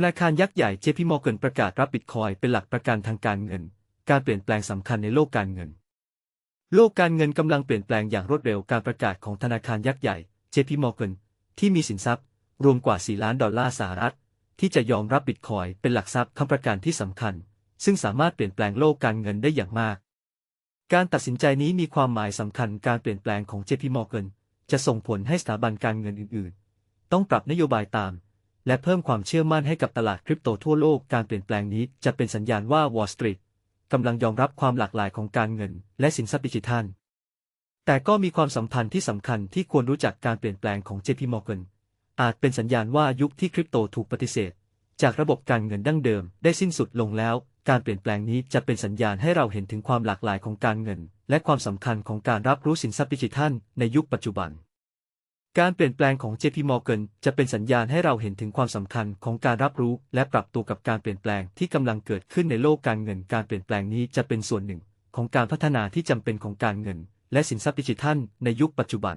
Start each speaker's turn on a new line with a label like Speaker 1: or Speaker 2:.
Speaker 1: ธนาคารยักษ์ใหญ่ JP Morgan ประกาศรับบิตคอยเป็นหลักประกันทางการเงิน การเปลี่ยนแปลงสำคัญในโลกการเงิน โลกการเงินกำลังเปลี่ยนแปลงอย่างรวดเร็วการประกาศของธนาคารยักษ์ใหญ่ JP Morgan ที่มีสินทรัพย์ รวมกว่า 4 ล้านดอลลาร์สหรัฐ ที่จะยอมรับบิตคอยเป็นหลักทรัพย์คำประกันที่สำคัญ ซึ่งสามารถเปลี่ยนแปลงโลกการเงินได้อย่างมาก การตัดสินใจนี้มีความหมายสำคัญการเปลี่ยนแปลงของ JP Morgan จะส่งผลให้สถาบันการเงินอื่น ๆ ต้องปรับนโยบายตาม และเพิ่มความเชื่อมั่นให้กับตลาดคริปโตทั่วโลกการเปลี่ยนแปลงนี้จะเป็นสัญญาณว่า Wall Street กำลังยอมรับความหลากหลายของการเงิน และสินทรัพย์ดิจิทัล แต่ก็มีความสัมพันธ์ที่สำคัญที่ควรรู้จักการเปลี่ยนแปลงของ JP Morgan อาจเป็นสัญญาณว่ายุคที่คริปโตถูกปฏิเสธ จากระบบการเงินดั้งเดิม ได้สิ้นสุดลงแล้ว การเปลี่ยนแปลงนี้จะเป็นสัญญาณให้เราเห็นถึงความหลากหลายของการเงิน และความสำคัญของการรับรู้สินทรัพย์ดิจิทัลในยุคปัจจุบัน การเปลี่ยนแปลงของ JP Morgan จะเป็นสัญญาณให้เราเห็นถึงความสำคัญของการรับรู้และปรับตัวกับการเปลี่ยนแปลงที่กำลังเกิดขึ้นในโลกการเงิน การเปลี่ยนแปลงนี้จะเป็นส่วนหนึ่งของการพัฒนาที่จำเป็นของการเงิน และสินทรัพย์ดิจิทัลในยุคปัจจุบัน